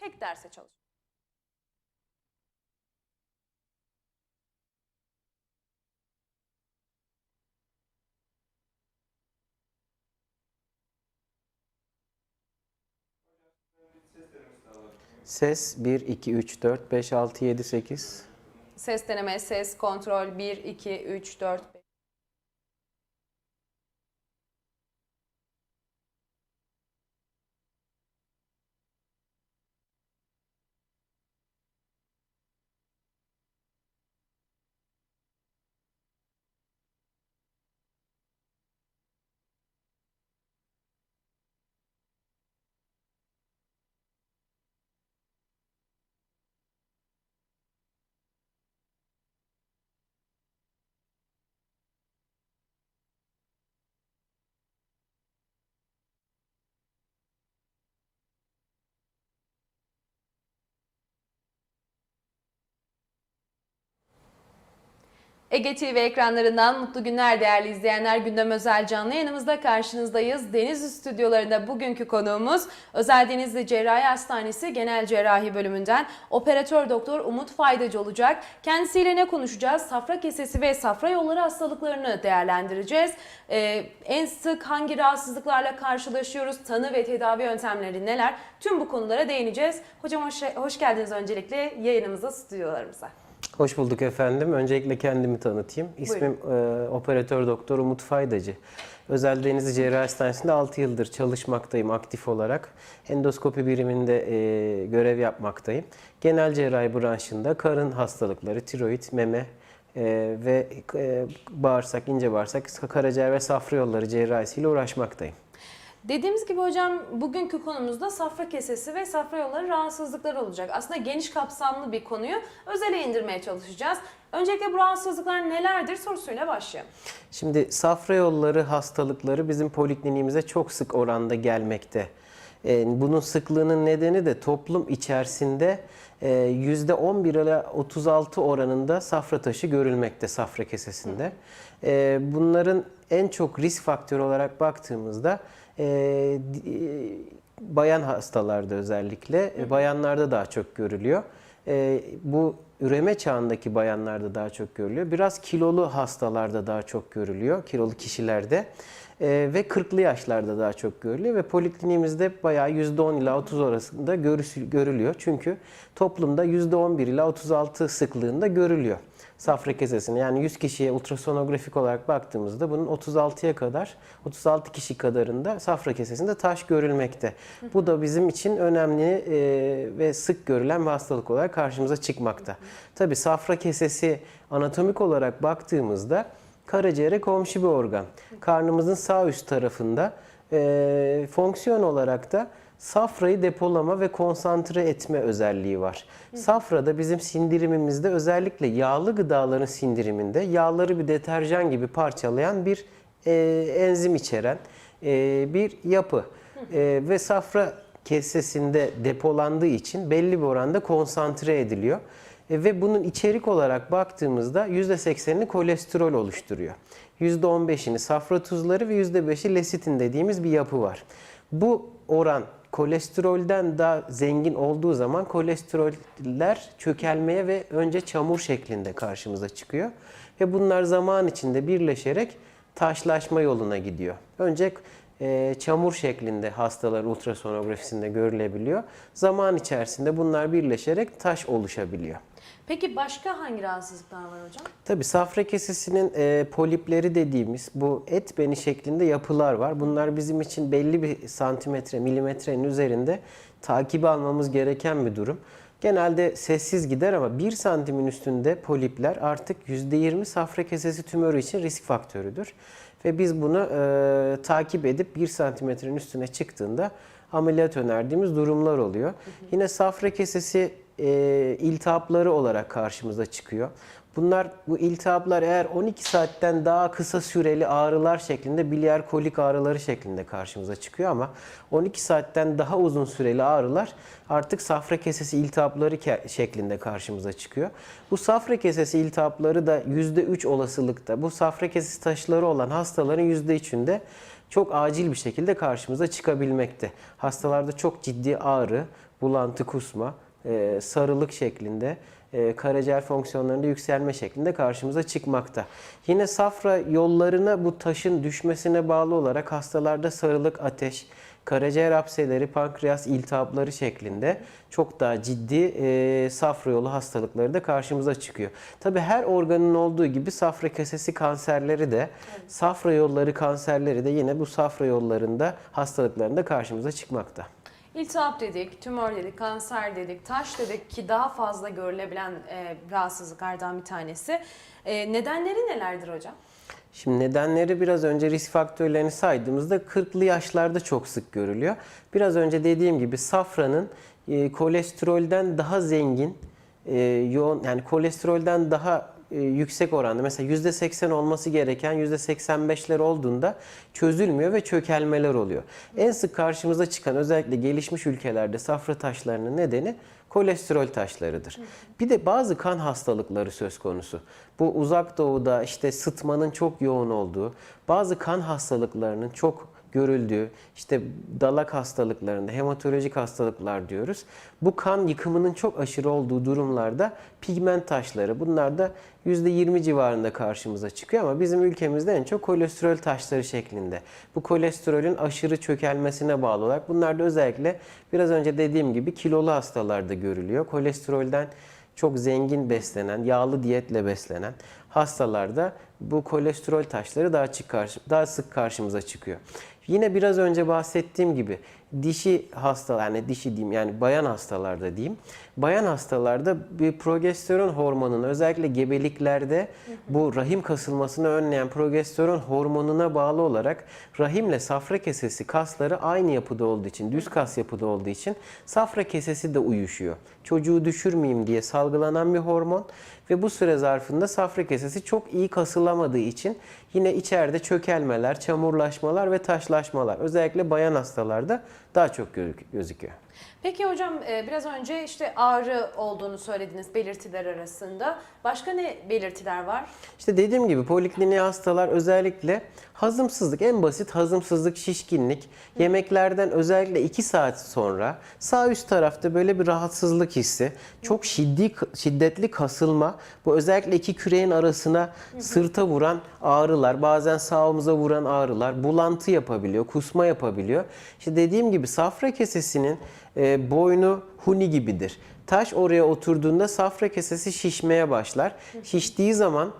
tek derse çalışıyoruz. Ses 1, 2, 3, 4, 5, 6, 7, 8. Ses deneme, ses kontrol 1, 2, 3, 4, 5. Ege TV ekranlarından mutlu günler değerli izleyenler. Gündem Özel canlı yayınımızda karşınızdayız. Denizli stüdyolarında bugünkü konuğumuz Özel Denizli Cerrahi Hastanesi Genel Cerrahi bölümünden operatör doktor Umut Faydacı olacak. Kendisiyle ne konuşacağız? Safra kesesi ve safra yolları hastalıklarını değerlendireceğiz. Ee, en sık hangi rahatsızlıklarla karşılaşıyoruz? Tanı ve tedavi yöntemleri neler? Tüm bu konulara değineceğiz. Hocam hoş, hoş geldiniz öncelikle yayınımıza, stüdyolarımıza. Hoş bulduk efendim. Öncelikle kendimi tanıtayım. İsmim e, operatör doktor Umut Faydacı. Özel Denizli Cerrahi Hastanesi'nde 6 yıldır çalışmaktayım aktif olarak. Endoskopi biriminde e, görev yapmaktayım. Genel cerrahi branşında karın hastalıkları, tiroid, meme e, ve e, bağırsak, ince bağırsak, karaciğer ve safra yolları cerrahisiyle uğraşmaktayım. Dediğimiz gibi hocam bugünkü konumuzda safra kesesi ve safra yolları rahatsızlıkları olacak. Aslında geniş kapsamlı bir konuyu özele indirmeye çalışacağız. Öncelikle bu rahatsızlıklar nelerdir sorusuyla başlayalım. Şimdi safra yolları hastalıkları bizim polikliniğimize çok sık oranda gelmekte. Ee, Bunun sıklığının nedeni de toplum içerisinde e, %11 ile 36 oranında safra taşı görülmekte safra kesesinde. Ee, Bunların en çok risk faktörü olarak baktığımızda e, di- e, bayan hastalarda özellikle, e, bayanlarda daha çok görülüyor. E, bu üreme çağındaki bayanlarda daha çok görülüyor. Biraz kilolu hastalarda daha çok görülüyor, kilolu kişilerde. E, ve 40'lı yaşlarda daha çok görülüyor ve polikliniğimizde bayağı %10 ila 30 arasında görülüyor. Çünkü toplumda %11 ila 36 sıklığında görülüyor safra kesesini. Yani 100 kişiye ultrasonografik olarak baktığımızda bunun 36'ya kadar, 36 kişi kadarında safra kesesinde taş görülmekte. Bu da bizim için önemli e, ve sık görülen bir hastalık olarak karşımıza çıkmakta. Tabi safra kesesi anatomik olarak baktığımızda karaciğere komşu bir organ. Karnımızın sağ üst tarafında e, fonksiyon olarak da safrayı depolama ve konsantre etme özelliği var. Safra da bizim sindirimimizde özellikle yağlı gıdaların sindiriminde yağları bir deterjan gibi parçalayan bir e, enzim içeren e, bir yapı. E, ve safra kesesinde depolandığı için belli bir oranda konsantre ediliyor. E, ve bunun içerik olarak baktığımızda %80'ini kolesterol oluşturuyor. %15'ini safra tuzları ve %5'i lesitin dediğimiz bir yapı var. Bu oran kolesterolden daha zengin olduğu zaman kolesteroller çökelmeye ve önce çamur şeklinde karşımıza çıkıyor. Ve bunlar zaman içinde birleşerek taşlaşma yoluna gidiyor. Önce e, çamur şeklinde hastalar ultrasonografisinde görülebiliyor. Zaman içerisinde bunlar birleşerek taş oluşabiliyor. Peki başka hangi rahatsızlıklar var hocam? Tabii safra kesesinin e, polipleri dediğimiz bu et beni şeklinde yapılar var. Bunlar bizim için belli bir santimetre, milimetrenin üzerinde takibi almamız gereken bir durum. Genelde sessiz gider ama 1 santimin üstünde polipler artık %20 safra kesesi tümörü için risk faktörüdür. Ve biz bunu e, takip edip 1 santimetrenin üstüne çıktığında ameliyat önerdiğimiz durumlar oluyor. Yine safra kesesi e, iltihapları olarak karşımıza çıkıyor. Bunlar bu iltihaplar eğer 12 saatten daha kısa süreli ağrılar şeklinde biliyer kolik ağrıları şeklinde karşımıza çıkıyor ama 12 saatten daha uzun süreli ağrılar artık safra kesesi iltihapları ke- şeklinde karşımıza çıkıyor. Bu safra kesesi iltihapları da %3 olasılıkta bu safra kesesi taşları olan hastaların %3'ünde çok acil bir şekilde karşımıza çıkabilmekte. Hastalarda çok ciddi ağrı, bulantı, kusma, e, sarılık şeklinde, e, karaciğer fonksiyonlarında yükselme şeklinde karşımıza çıkmakta. Yine safra yollarına bu taşın düşmesine bağlı olarak hastalarda sarılık, ateş, karaciğer apseleri, pankreas iltihapları şeklinde çok daha ciddi e, safra yolu hastalıkları da karşımıza çıkıyor. Tabii her organın olduğu gibi safra kesesi kanserleri de, safra yolları kanserleri de yine bu safra yollarında hastalıklarında karşımıza çıkmakta. İltihap dedik, tümör dedik, kanser dedik, taş dedik ki daha fazla görülebilen e, rahatsızlıklardan bir tanesi. E, nedenleri nelerdir hocam? Şimdi nedenleri biraz önce risk faktörlerini saydığımızda 40'lı yaşlarda çok sık görülüyor. Biraz önce dediğim gibi safranın e, kolesterolden daha zengin, e, yoğun yani kolesterolden daha yüksek oranda mesela %80 olması gereken %85'ler olduğunda çözülmüyor ve çökelmeler oluyor. En sık karşımıza çıkan özellikle gelişmiş ülkelerde safra taşlarının nedeni kolesterol taşlarıdır. Bir de bazı kan hastalıkları söz konusu. Bu uzak doğuda işte sıtmanın çok yoğun olduğu, bazı kan hastalıklarının çok görüldüğü, işte dalak hastalıklarında, hematolojik hastalıklar diyoruz. Bu kan yıkımının çok aşırı olduğu durumlarda pigment taşları, bunlar da %20 civarında karşımıza çıkıyor ama bizim ülkemizde en çok kolesterol taşları şeklinde. Bu kolesterolün aşırı çökelmesine bağlı olarak bunlar da özellikle biraz önce dediğim gibi kilolu hastalarda görülüyor. Kolesterolden çok zengin beslenen, yağlı diyetle beslenen hastalarda bu kolesterol taşları daha, çık daha sık karşımıza çıkıyor. Yine biraz önce bahsettiğim gibi dişi hasta yani dişi diyeyim yani bayan hastalarda diyeyim. Bayan hastalarda bir progesteron hormonunun özellikle gebeliklerde bu rahim kasılmasını önleyen progesteron hormonuna bağlı olarak rahimle safra kesesi kasları aynı yapıda olduğu için, düz kas yapıda olduğu için safra kesesi de uyuşuyor. Çocuğu düşürmeyeyim diye salgılanan bir hormon ve bu süre zarfında safra kesesi çok iyi kasılamadığı için yine içeride çökelmeler, çamurlaşmalar ve taşlaşmalar özellikle bayan hastalarda daha çok gözük- gözüküyor. Peki hocam e, biraz önce işte ağrı olduğunu söylediniz belirtiler arasında. Başka ne belirtiler var? İşte dediğim gibi polikliniğe hastalar özellikle hazımsızlık, en basit hazımsızlık, şişkinlik, yemeklerden özellikle 2 saat sonra sağ üst tarafta böyle bir rahatsızlık hissi, çok şiddi, şiddetli kasılma, bu özellikle iki küreğin arasına sırta vuran ağrılar, bazen sağ omuza vuran ağrılar, bulantı yapabiliyor, kusma yapabiliyor. İşte dediğim gibi safra kesesinin e, boynu huni gibidir. Taş oraya oturduğunda safra kesesi şişmeye başlar. Şiştiği zaman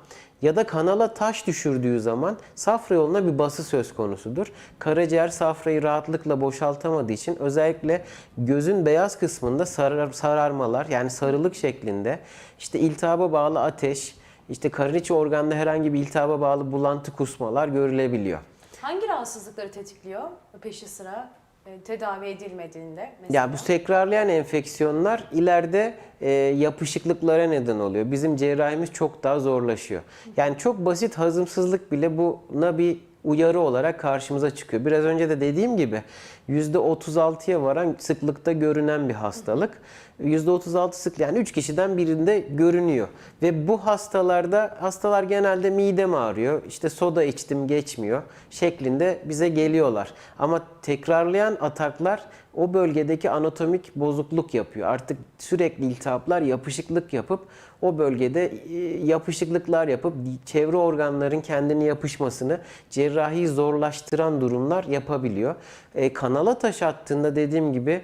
ya da kanala taş düşürdüğü zaman safra yoluna bir bası söz konusudur. Karaciğer safrayı rahatlıkla boşaltamadığı için özellikle gözün beyaz kısmında sarar, sararmalar yani sarılık şeklinde işte iltihaba bağlı ateş, işte karın içi organda herhangi bir iltihaba bağlı bulantı kusmalar görülebiliyor. Hangi rahatsızlıkları tetikliyor peşi sıra tedavi edilmediğinde? Mesela? Ya bu tekrarlayan enfeksiyonlar ileride e, yapışıklıklara neden oluyor. Bizim cerrahimiz çok daha zorlaşıyor. Yani çok basit hazımsızlık bile buna bir uyarı olarak karşımıza çıkıyor. Biraz önce de dediğim gibi %36'ya varan sıklıkta görünen bir hastalık. %36 sık yani 3 kişiden birinde görünüyor. Ve bu hastalarda hastalar genelde midem ağrıyor, işte soda içtim geçmiyor şeklinde bize geliyorlar. Ama tekrarlayan ataklar o bölgedeki anatomik bozukluk yapıyor. Artık sürekli iltihaplar yapışıklık yapıp o bölgede e, yapışıklıklar yapıp çevre organların kendini yapışmasını cerrahi zorlaştıran durumlar yapabiliyor. E, kanala taş attığında dediğim gibi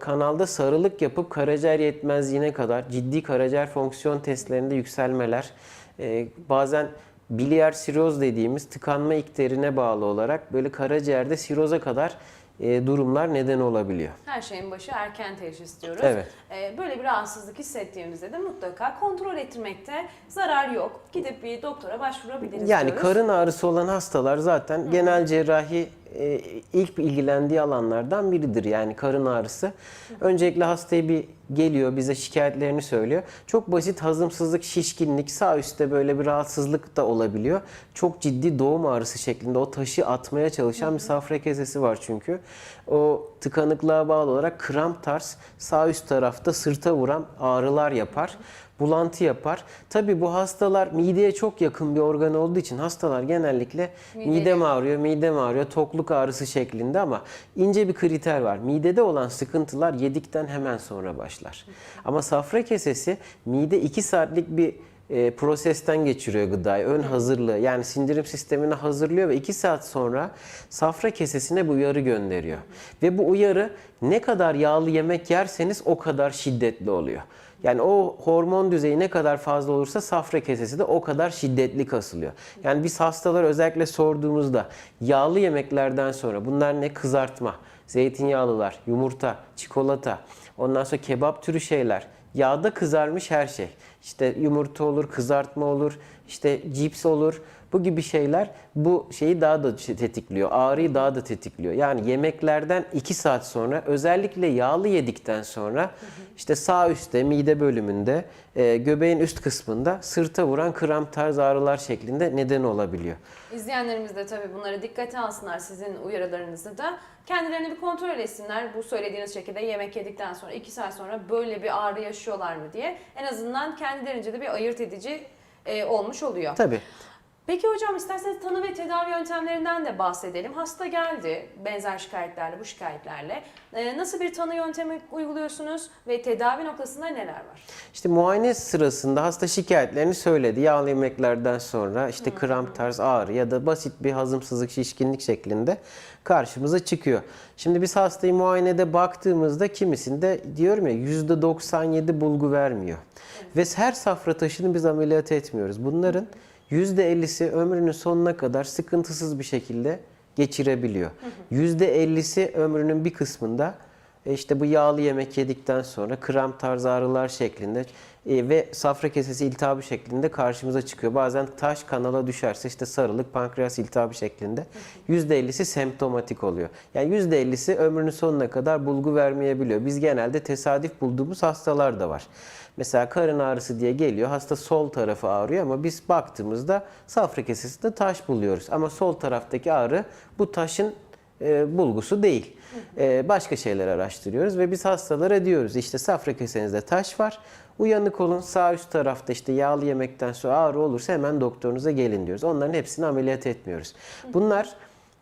kanalda sarılık yapıp karaciğer yetmezliğine kadar ciddi karaciğer fonksiyon testlerinde yükselmeler, e, bazen biliyer siroz dediğimiz tıkanma ikterine bağlı olarak böyle karaciğerde siroza kadar e, durumlar neden olabiliyor. Her şeyin başı erken teşhis diyoruz. Evet. E, Böyle bir rahatsızlık hissettiğimizde de mutlaka kontrol ettirmekte zarar yok. Gidip bir doktora başvurabiliriz Yani diyoruz. karın ağrısı olan hastalar zaten genel cerrahi e, ilk ilgilendiği alanlardan biridir. Yani karın ağrısı. Öncelikle hastayı bir geliyor bize şikayetlerini söylüyor. Çok basit hazımsızlık, şişkinlik, sağ üstte böyle bir rahatsızlık da olabiliyor. Çok ciddi doğum ağrısı şeklinde o taşı atmaya çalışan bir safra kesesi var çünkü. O tıkanıklığa bağlı olarak kramp tarz sağ üst tarafta sırta vuran ağrılar yapar. Bulantı yapar. Tabii bu hastalar mideye çok yakın bir organ olduğu için hastalar genellikle Mideye midem ağrıyor, midem ağrıyor, tokluk ağrısı şeklinde ama ince bir kriter var. Midede olan sıkıntılar yedikten hemen sonra başlar. Ama safra kesesi mide 2 saatlik bir e, prosesten geçiriyor gıdayı. Ön hazırlığı yani sindirim sistemini hazırlıyor ve 2 saat sonra safra kesesine bu uyarı gönderiyor. Ve bu uyarı ne kadar yağlı yemek yerseniz o kadar şiddetli oluyor. Yani o hormon düzeyi ne kadar fazla olursa safra kesesi de o kadar şiddetli kasılıyor. Yani biz hastalar özellikle sorduğumuzda yağlı yemeklerden sonra bunlar ne kızartma, zeytinyağlılar, yumurta, çikolata, ondan sonra kebap türü şeyler, yağda kızarmış her şey. İşte yumurta olur, kızartma olur, işte cips olur. Bu gibi şeyler bu şeyi daha da tetikliyor. Ağrıyı daha da tetikliyor. Yani yemeklerden 2 saat sonra özellikle yağlı yedikten sonra işte sağ üstte mide bölümünde e, göbeğin üst kısmında sırta vuran kramp tarz ağrılar şeklinde neden olabiliyor. İzleyenlerimiz de tabii bunları dikkate alsınlar sizin uyarılarınızı da. Kendilerini bir kontrol etsinler bu söylediğiniz şekilde yemek yedikten sonra 2 saat sonra böyle bir ağrı yaşıyorlar mı diye. En azından kendilerince de bir ayırt edici e, olmuş oluyor. Tabii. Peki hocam isterseniz tanı ve tedavi yöntemlerinden de bahsedelim. Hasta geldi benzer şikayetlerle, bu şikayetlerle. Ee, nasıl bir tanı yöntemi uyguluyorsunuz ve tedavi noktasında neler var? İşte muayene sırasında hasta şikayetlerini söyledi. Yağlı yemeklerden sonra işte kramp tarz ağrı ya da basit bir hazımsızlık, şişkinlik şeklinde karşımıza çıkıyor. Şimdi biz hastayı muayenede baktığımızda kimisinde diyorum ya %97 bulgu vermiyor. Ve her safra taşını biz ameliyat etmiyoruz. Bunların %50'si ömrünün sonuna kadar sıkıntısız bir şekilde geçirebiliyor. %50'si ömrünün bir kısmında e, işte bu yağlı yemek yedikten sonra kramp tarzı ağrılar şeklinde e, ve safra kesesi iltihabı şeklinde karşımıza çıkıyor. Bazen taş kanala düşerse işte sarılık, pankreas iltihabı şeklinde %50'si semptomatik oluyor. Yani %50'si ömrünün sonuna kadar bulgu vermeyebiliyor. Biz genelde tesadüf bulduğumuz hastalar da var. Mesela karın ağrısı diye geliyor. Hasta sol tarafı ağrıyor ama biz baktığımızda safra kesesinde taş buluyoruz. Ama sol taraftaki ağrı bu taşın e, bulgusu değil. E, başka şeyler araştırıyoruz ve biz hastalara diyoruz işte safra kesenizde taş var. Uyanık olun sağ üst tarafta işte yağlı yemekten sonra ağrı olursa hemen doktorunuza gelin diyoruz. Onların hepsini ameliyat etmiyoruz. Bunlar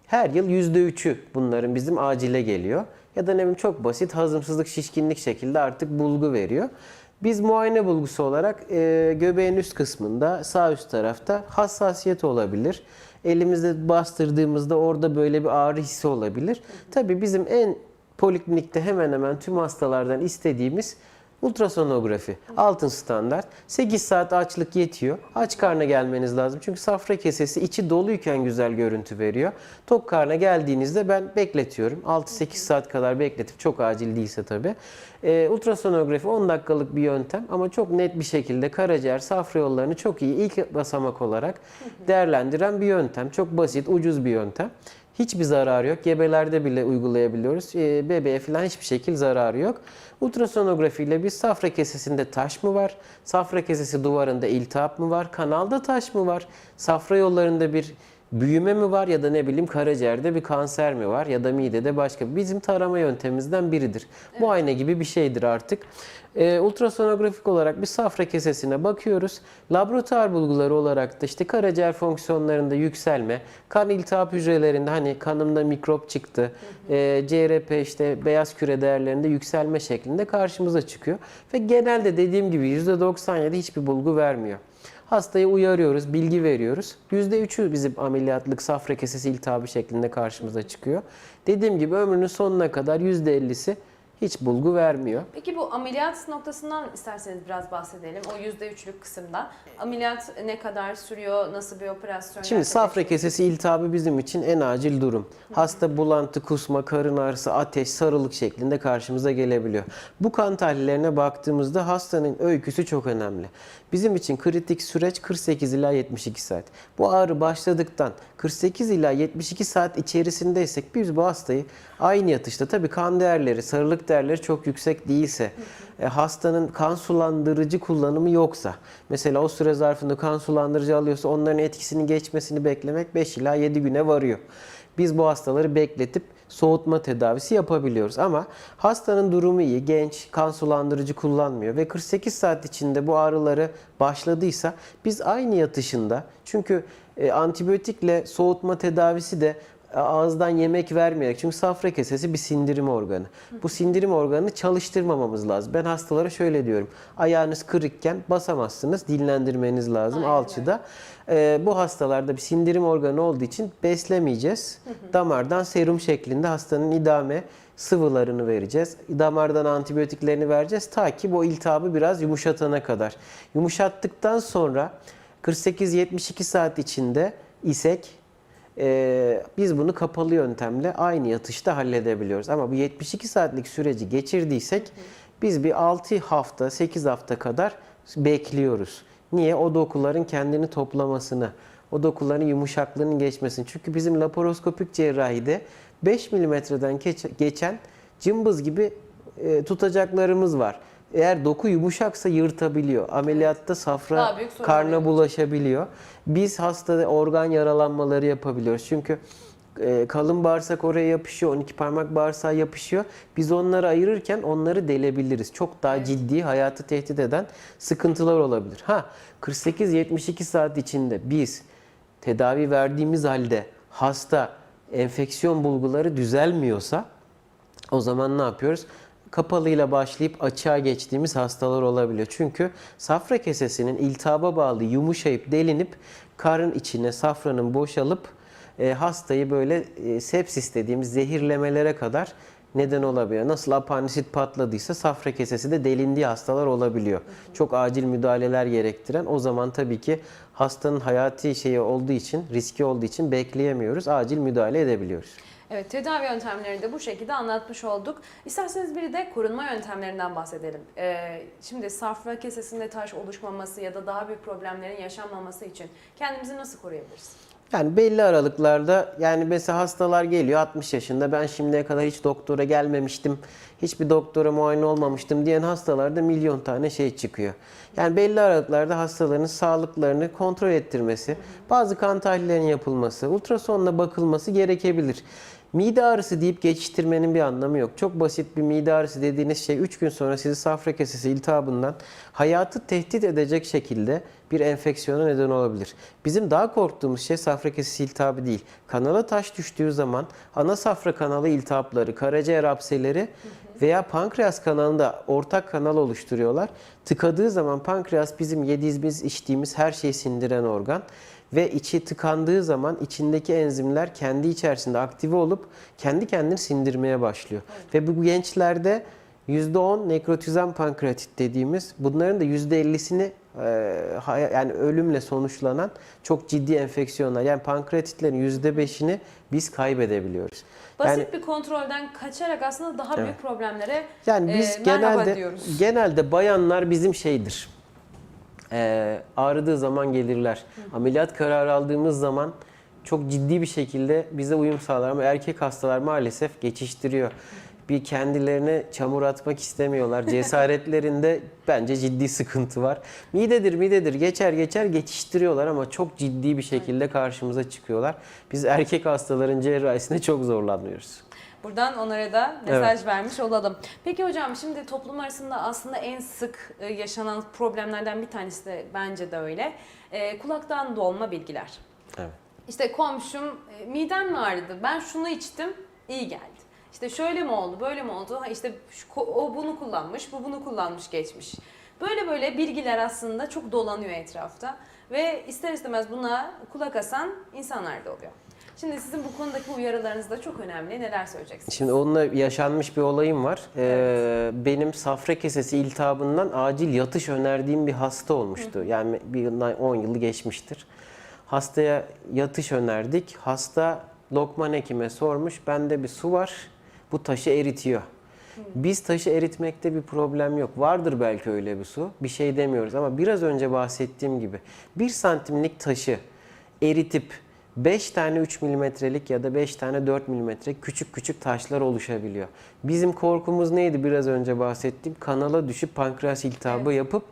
her yıl %3'ü bunların bizim acile geliyor. Ya da ne bileyim çok basit hazımsızlık, şişkinlik şekilde artık bulgu veriyor. Biz muayene bulgusu olarak e, göbeğin üst kısmında sağ üst tarafta hassasiyet olabilir. Elimizde bastırdığımızda orada böyle bir ağrı hissi olabilir. Tabii bizim en poliklinikte hemen hemen tüm hastalardan istediğimiz ultrasonografi. Altın standart. 8 saat açlık yetiyor. Aç karna gelmeniz lazım. Çünkü safra kesesi içi doluyken güzel görüntü veriyor. Tok karna geldiğinizde ben bekletiyorum. 6-8 saat kadar bekletip çok acil değilse tabii. Ee, ultrasonografi 10 dakikalık bir yöntem ama çok net bir şekilde karaciğer, safra yollarını çok iyi ilk basamak olarak değerlendiren bir yöntem. Çok basit, ucuz bir yöntem. Hiçbir zararı yok. Gebelerde bile uygulayabiliyoruz. Ee, bebeğe falan hiçbir şekil zararı yok. Ultrasonografi ile biz safra kesesinde taş mı var? Safra kesesi duvarında iltihap mı var? Kanalda taş mı var? Safra yollarında bir büyüme mi var ya da ne bileyim karaciğerde bir kanser mi var ya da midede başka bizim tarama yöntemimizden biridir. Muayene gibi bir şeydir artık. Ee, ultrasonografik olarak bir safra kesesine bakıyoruz. Laboratuvar bulguları olarak da işte karaciğer fonksiyonlarında yükselme, kan iltihap hücrelerinde hani kanımda mikrop çıktı, e, CRP işte beyaz küre değerlerinde yükselme şeklinde karşımıza çıkıyor. Ve genelde dediğim gibi %97 hiçbir bulgu vermiyor. Hastayı uyarıyoruz, bilgi veriyoruz. %3'ü bizim ameliyatlık safra kesesi iltihabı şeklinde karşımıza çıkıyor. Dediğim gibi ömrünün sonuna kadar %50'si hiç bulgu vermiyor. Peki bu ameliyat noktasından isterseniz biraz bahsedelim. O %3'lük kısımda. Ameliyat ne kadar sürüyor? Nasıl bir operasyon? Şimdi safra kesesi iltihabı bizim için en acil durum. Hasta bulantı, kusma, karın ağrısı, ateş, sarılık şeklinde karşımıza gelebiliyor. Bu kan tahlillerine baktığımızda hastanın öyküsü çok önemli. Bizim için kritik süreç 48 ila 72 saat. Bu ağrı başladıktan 48 ila 72 saat içerisindeysek biz bu hastayı aynı yatışta tabii kan değerleri, sarılık değerleri çok yüksek değilse, e, hastanın kan sulandırıcı kullanımı yoksa, mesela o süre zarfında kan sulandırıcı alıyorsa onların etkisini geçmesini beklemek 5 ila 7 güne varıyor. biz bu hastaları bekletip soğutma tedavisi yapabiliyoruz. Ama hastanın durumu iyi, genç, kan sulandırıcı kullanmıyor ve 48 saat içinde bu ağrıları başladıysa biz aynı yatışında çünkü e, antibiyotikle soğutma tedavisi de ağızdan yemek vermeyerek çünkü safra kesesi bir sindirim organı. Bu sindirim organını çalıştırmamamız lazım. Ben hastalara şöyle diyorum. Ayağınız kırıkken basamazsınız. Dinlendirmeniz lazım Aynen alçıda. Ee, bu hastalarda bir sindirim organı olduğu için beslemeyeceğiz. Damardan serum şeklinde hastanın idame sıvılarını vereceğiz. Damardan antibiyotiklerini vereceğiz ta ki bu iltihabı biraz yumuşatana kadar. Yumuşattıktan sonra 48-72 saat içinde isek ee, biz bunu kapalı yöntemle aynı yatışta halledebiliyoruz. Ama bu 72 saatlik süreci geçirdiysek biz bir 6 hafta, 8 hafta kadar bekliyoruz. Niye? O dokuların kendini toplamasını, o dokuların yumuşaklığının geçmesini. Çünkü bizim laparoskopik cerrahide 5 milimetreden geç- geçen cımbız gibi e, tutacaklarımız var. Eğer doku yumuşaksa yırtabiliyor. Ameliyatta safra karna bulaşabiliyor. Biz hastada organ yaralanmaları yapabiliyoruz. Çünkü e, kalın bağırsak oraya yapışıyor, 12 parmak bağırsağa yapışıyor. Biz onları ayırırken onları delebiliriz. Çok daha ciddi, hayatı tehdit eden sıkıntılar olabilir. Ha 48-72 saat içinde biz tedavi verdiğimiz halde hasta enfeksiyon bulguları düzelmiyorsa o zaman ne yapıyoruz? Kapalıyla başlayıp açığa geçtiğimiz hastalar olabiliyor. Çünkü safra kesesinin iltihaba bağlı yumuşayıp delinip karın içine safranın boşalıp e, hastayı böyle e, sepsis dediğimiz zehirlemelere kadar neden olabiliyor. Nasıl apandisit patladıysa safra kesesi de delindiği hastalar olabiliyor. Çok acil müdahaleler gerektiren o zaman tabii ki hastanın hayati şeyi olduğu için, riski olduğu için bekleyemiyoruz. Acil müdahale edebiliyoruz. Evet, tedavi yöntemlerini de bu şekilde anlatmış olduk. İsterseniz bir de korunma yöntemlerinden bahsedelim. Ee, şimdi safra kesesinde taş oluşmaması ya da daha büyük problemlerin yaşanmaması için kendimizi nasıl koruyabiliriz? Yani belli aralıklarda yani mesela hastalar geliyor 60 yaşında ben şimdiye kadar hiç doktora gelmemiştim. Hiçbir doktora muayene olmamıştım diyen hastalarda milyon tane şey çıkıyor. Yani belli aralıklarda hastaların sağlıklarını kontrol ettirmesi, bazı kan tahlillerinin yapılması, ultrasonla bakılması gerekebilir. Mide ağrısı deyip geçiştirmenin bir anlamı yok. Çok basit bir mide ağrısı dediğiniz şey 3 gün sonra sizi safra kesesi iltihabından hayatı tehdit edecek şekilde bir enfeksiyona neden olabilir. Bizim daha korktuğumuz şey safra kesesi iltihabı değil. Kanala taş düştüğü zaman ana safra kanalı iltihapları, karaciğer apseleri veya pankreas kanalında ortak kanal oluşturuyorlar. Tıkadığı zaman pankreas bizim yediğimiz, içtiğimiz her şeyi sindiren organ ve içi tıkandığı zaman içindeki enzimler kendi içerisinde aktive olup kendi kendini sindirmeye başlıyor. Ve bu gençlerde %10 nekrotizan pankreatit dediğimiz bunların da %50'sini e, yani ölümle sonuçlanan çok ciddi enfeksiyonlar. Yani pankreatitlerin %5'ini biz kaybedebiliyoruz. Basit Yani- bir kontrolden kaçarak aslında daha büyük Evet. problemlere Yani biz e, merhaba genelde diyoruz. genelde bayanlar bizim şeydir. Ee, ağrıdığı zaman gelirler. Ameliyat kararı aldığımız zaman çok ciddi bir şekilde bize uyum sağlar ama erkek hastalar maalesef geçiştiriyor. Bir kendilerine çamur atmak istemiyorlar. Cesaretlerinde bence ciddi sıkıntı var. Midedir midedir geçer geçer geçiştiriyorlar ama çok ciddi bir şekilde karşımıza çıkıyorlar. Biz erkek hastaların cerrahisine çok zorlanıyoruz. Buradan onlara da mesaj vermiş olalım. Peki hocam şimdi toplum arasında aslında en sık e, yaşanan problemlerden bir tanesi de bence de öyle. E, kulaktan dolma bilgiler. Evet. İşte komşum e, midem mi ağrıdı? Ben şunu içtim, iyi geldi. İşte şöyle mi oldu, böyle mi oldu? Ha işte şu, o bunu kullanmış, bu bunu kullanmış geçmiş. Böyle böyle bilgiler aslında çok dolanıyor etrafta ve ister istemez buna kulak asan insanlar da oluyor. Şimdi sizin bu konudaki uyarılarınız da çok önemli. Neler söyleyeceksiniz? Şimdi onunla yaşanmış bir olayım var. Ee, benim safra kesesi iltihabından acil yatış önerdiğim bir hasta olmuştu. Yani bir 10 yılı geçmiştir. Hastaya yatış önerdik. Hasta Lokman hekime sormuş. Bende bir su var. Bu taşı eritiyor. Biz taşı eritmekte bir problem yok. Vardır belki öyle bir su. Bir şey demiyoruz ama biraz önce bahsettiğim gibi bir santimlik taşı eritip 5 tane 3 milimetrelik ya da 5 tane 4 milimetre küçük küçük taşlar oluşabiliyor. Bizim korkumuz neydi biraz önce bahsettiğim? Kanala düşüp pankreas iltihabı yapıp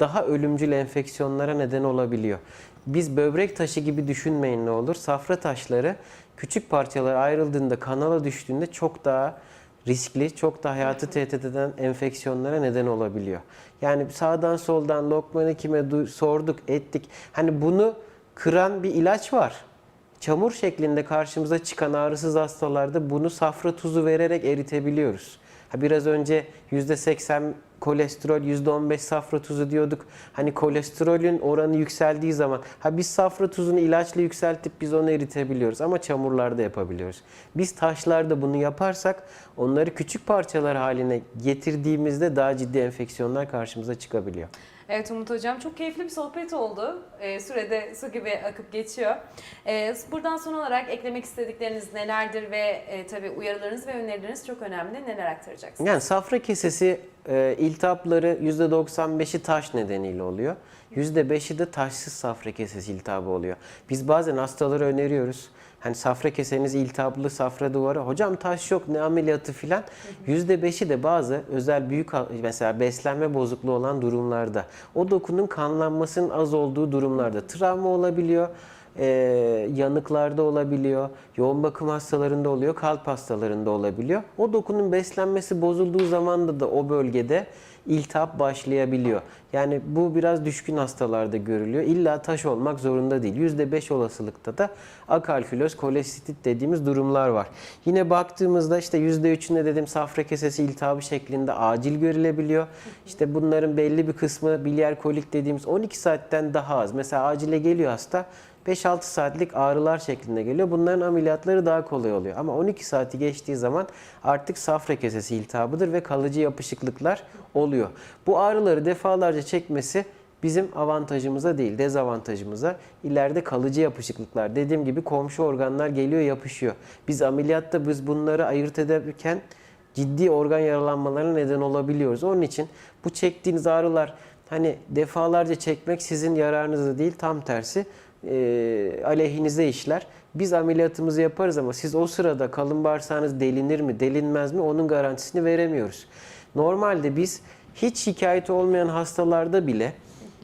daha ölümcül enfeksiyonlara neden olabiliyor. biz böbrek taşı gibi düşünmeyin ne olur. Safra taşları küçük parçalara ayrıldığında kanala düştüğünde çok daha riskli, çok da hayatı tehdit eden enfeksiyonlara neden olabiliyor. Yani sağdan soldan lokmanı kime du- sorduk, ettik. Hani bunu kıran bir ilaç var. Çamur şeklinde karşımıza çıkan ağrısız hastalarda bunu safra tuzu vererek eritebiliyoruz. Ha biraz önce %80 kolesterol, %15 safra tuzu diyorduk. Hani kolesterolün oranı yükseldiği zaman ha biz safra tuzunu ilaçla yükseltip biz onu eritebiliyoruz ama çamurlarda yapabiliyoruz. Biz taşlarda bunu yaparsak onları küçük parçalar haline getirdiğimizde daha ciddi enfeksiyonlar karşımıza çıkabiliyor. Evet Umut Hocam çok keyifli bir sohbet oldu. Ee, sürede su gibi akıp geçiyor. Ee, buradan son olarak eklemek istedikleriniz nelerdir ve e, tabii uyarılarınız ve önerileriniz çok önemli. Neler aktaracaksınız? Yani safra kesesi e, iltihapları %95'i taş nedeniyle oluyor. %5'i de taşsız safra kesesi iltihabı oluyor. Biz bazen hastalara öneriyoruz. Hani safra keseniz iltihaplı safra duvarı. Hocam taş yok ne ameliyatı filan. %5'i de bazı özel büyük mesela beslenme bozukluğu olan durumlarda. O dokunun kanlanmasının az olduğu durumlarda travma olabiliyor e, yanıklarda olabiliyor, yoğun bakım hastalarında oluyor, kalp hastalarında olabiliyor. O dokunun beslenmesi bozulduğu zaman da o bölgede iltihap başlayabiliyor. Yani bu biraz düşkün hastalarda görülüyor. İlla taş olmak zorunda değil. %5 olasılıkta da akalküloz, kolesitit dediğimiz durumlar var. Yine baktığımızda işte %3'ünde dedim safra kesesi iltihabı şeklinde acil görülebiliyor. İşte bunların belli bir kısmı biliyer kolik dediğimiz 12 saatten daha az. Mesela acile geliyor hasta 5-6 saatlik ağrılar şeklinde geliyor. Bunların ameliyatları daha kolay oluyor. Ama 12 saati geçtiği zaman artık safra kesesi iltihabıdır ve kalıcı yapışıklıklar oluyor. Bu ağrıları defalarca çekmesi bizim avantajımıza değil, dezavantajımıza. İleride kalıcı yapışıklıklar. Dediğim gibi komşu organlar geliyor, yapışıyor. Biz ameliyatta biz bunları ayırt ederken ciddi organ yaralanmalarına neden olabiliyoruz. Onun için bu çektiğiniz ağrılar hani defalarca çekmek sizin yararınıza değil, tam tersi e, aleyhinize işler. Biz ameliyatımızı yaparız ama siz o sırada kalın bağırsağınız delinir mi, delinmez mi onun garantisini veremiyoruz. Normalde biz hiç şikayeti olmayan hastalarda bile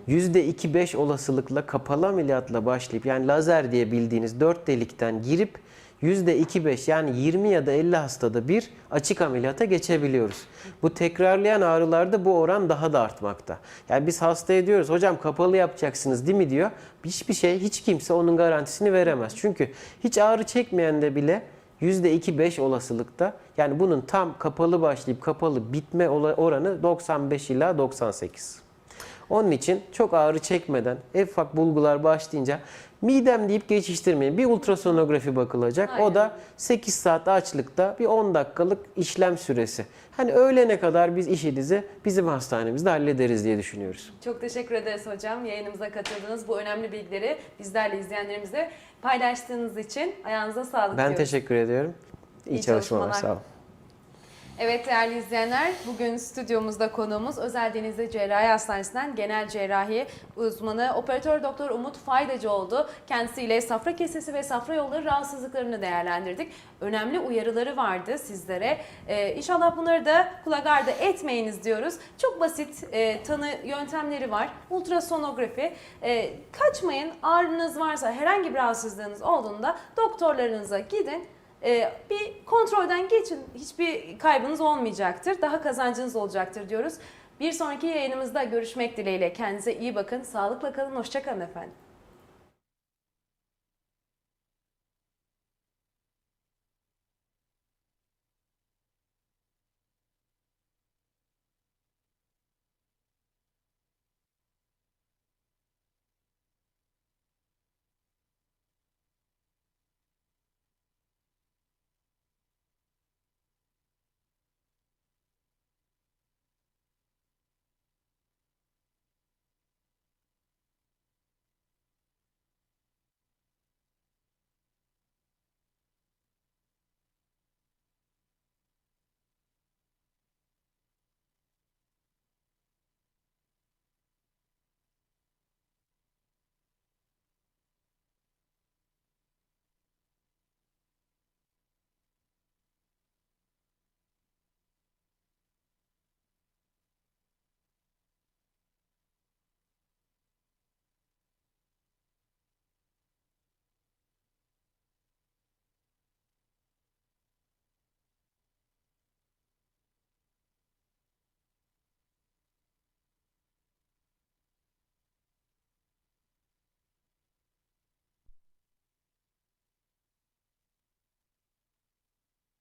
%2-5 olasılıkla kapalı ameliyatla başlayıp yani lazer diye bildiğiniz 4 delikten girip %2-5 yani 20 ya da 50 hastada bir açık ameliyata geçebiliyoruz. Bu tekrarlayan ağrılarda bu oran daha da artmakta. Yani biz hastaya diyoruz hocam kapalı yapacaksınız değil mi diyor. Hiçbir şey hiç kimse onun garantisini veremez. Çünkü hiç ağrı çekmeyen de bile %2-5 olasılıkta yani bunun tam kapalı başlayıp kapalı bitme oranı 95 ila 98. Onun için çok ağrı çekmeden en ufak bulgular başlayınca midem deyip geçiştirmeyin. Bir ultrasonografi bakılacak. Aynen. O da 8 saat açlıkta bir 10 dakikalık işlem süresi. Hani öğlene kadar biz işinizi bizim hastanemizde hallederiz diye düşünüyoruz. Çok teşekkür ederiz hocam. Yayınımıza katıldığınız bu önemli bilgileri bizlerle izleyenlerimizle paylaştığınız için ayağınıza sağlık Ben diyoruz. teşekkür ediyorum. İyi, İyi çalışmalar. çalışmalar. Sağ olun. Evet değerli izleyenler, bugün stüdyomuzda konuğumuz Özel Denizli Cerrahi Hastanesi'nden genel cerrahi uzmanı operatör doktor Umut Faydacı oldu. Kendisiyle safra kesesi ve safra yolları rahatsızlıklarını değerlendirdik. Önemli uyarıları vardı sizlere. Ee, inşallah bunları da kulak ardı etmeyiniz diyoruz. Çok basit e, tanı yöntemleri var. Ultrasonografi. E, kaçmayın ağrınız varsa herhangi bir rahatsızlığınız olduğunda doktorlarınıza gidin. Ee, bir kontrolden geçin. Hiçbir kaybınız olmayacaktır. Daha kazancınız olacaktır diyoruz. Bir sonraki yayınımızda görüşmek dileğiyle. Kendinize iyi bakın. Sağlıkla kalın. Hoşçakalın efendim.